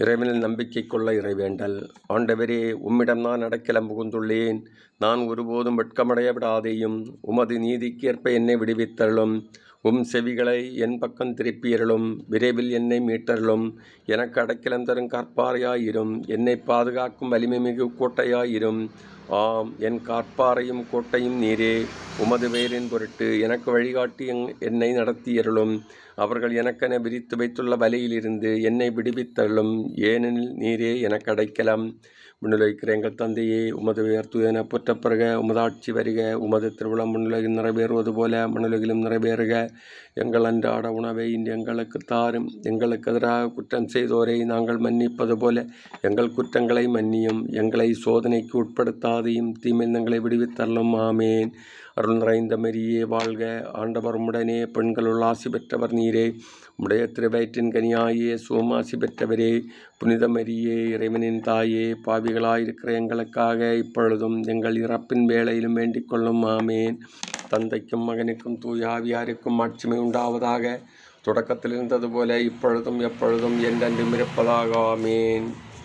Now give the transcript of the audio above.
இறைவனில் நம்பிக்கை கொள்ள இறைவேண்டல் ஆண்டவரே உம்மிடம் நான் அடைக்கலம் புகுந்துள்ளேன். நான் ஒருபோதும் வெட்கமடைய விடாதேயும் உமது நீதிக்கேற்ப என்னை விடுவித்தருளும். உம் செவிகளை என் பக்கம் திருப்பியருளும் விரைவில் என்னை மீட்டருளும். எனக்கு அடைக்கலம் தரும் கற்பாரையாயிரும் என்னை பாதுகாக்கும் வலிமை மிகு கோட்டையாயிரும். ஆம் என் காற்பாறையும் கோட்டையும் நீரே உமது பெயரின் பொருட்டு எனக்கு வழிகாட்டி என்னை நடத்தியருளும். அவர்கள் எனக்கென விரித்து வைத்துள்ள வலையிலிருந்து என்னை விடுவித்தருளும். ஏனெனில் நீரே எனக்கு அடைக்கலாம். முன்னிலைக்கிற எங்கள் தந்தையே உமது பெயர் தூயன புற்றப்பெறுக உமது ஆட்சி வருக உமது திருவிழம் முன்னிலையில் நிறைவேறுவது போல மண்ணுலகிலும் நிறைவேறுக. எங்கள் அன்றாட உணவை இன்று எங்களுக்கு தாரும். எங்களுக்கு எதிராக குற்றம் செய்தோரை நாங்கள் மன்னிப்பது போல எங்கள் குற்றங்களை மன்னியும். எங்களை சோதனைக்கு உட்படுத்தாது உட்படுத்தாதையும் தீமையில் எங்களை விடுவித்தள்ளும் ஆமேன். அருள் நிறைந்த மரியே வாழ்க. ஆண்டவர் உடனே பெண்களுள் ஆசி பெற்றவர் நீரே. உடைய திருவயிற்றின் கனியாயே சோமாசி பெற்றவரே. புனித மரியே இறைவனின் தாயே பாவிகளாயிருக்கிற எங்களுக்காக இப்பொழுதும் எங்கள் இறப்பின் வேளையிலும் வேண்டிக் கொள்ளும். ஆமேன். தந்தைக்கும் மகனுக்கும் தூயாவியாருக்கும் ஆட்சிமை உண்டாவதாக. தொடக்கத்தில் இருந்தது போல இப்பொழுதும் எப்பொழுதும் என்றென்றும் இருப்பதாக. ஆமேன்.